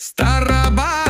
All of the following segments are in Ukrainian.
Староба!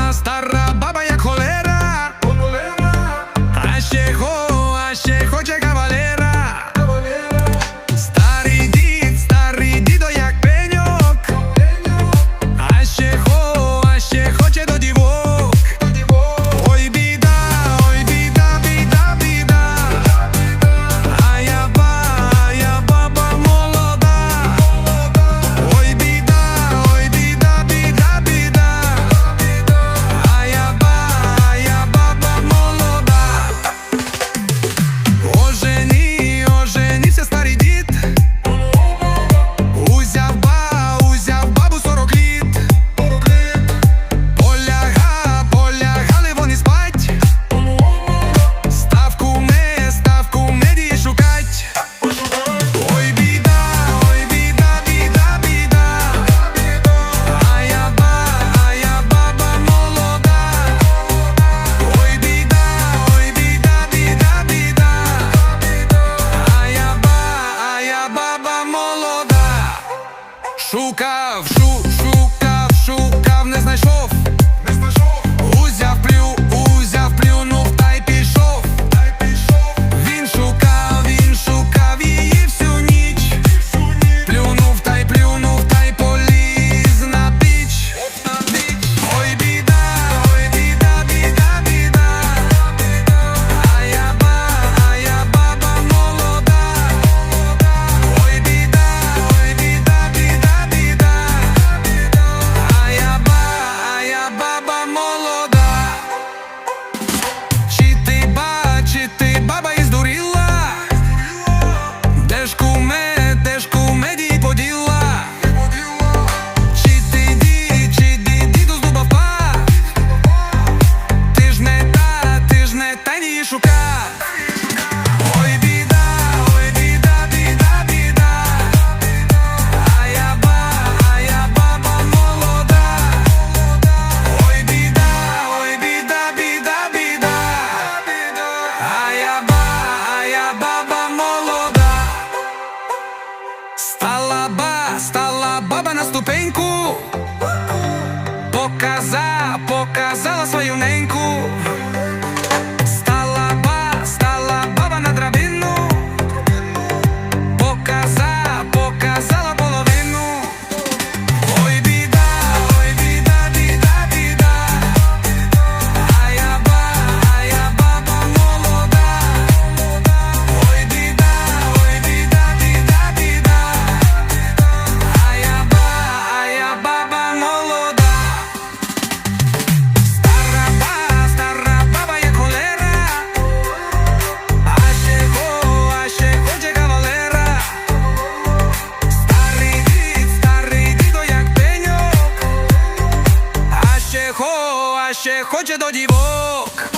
шукав. ступеньку, показа, показала свою неньку. хоче до дівок.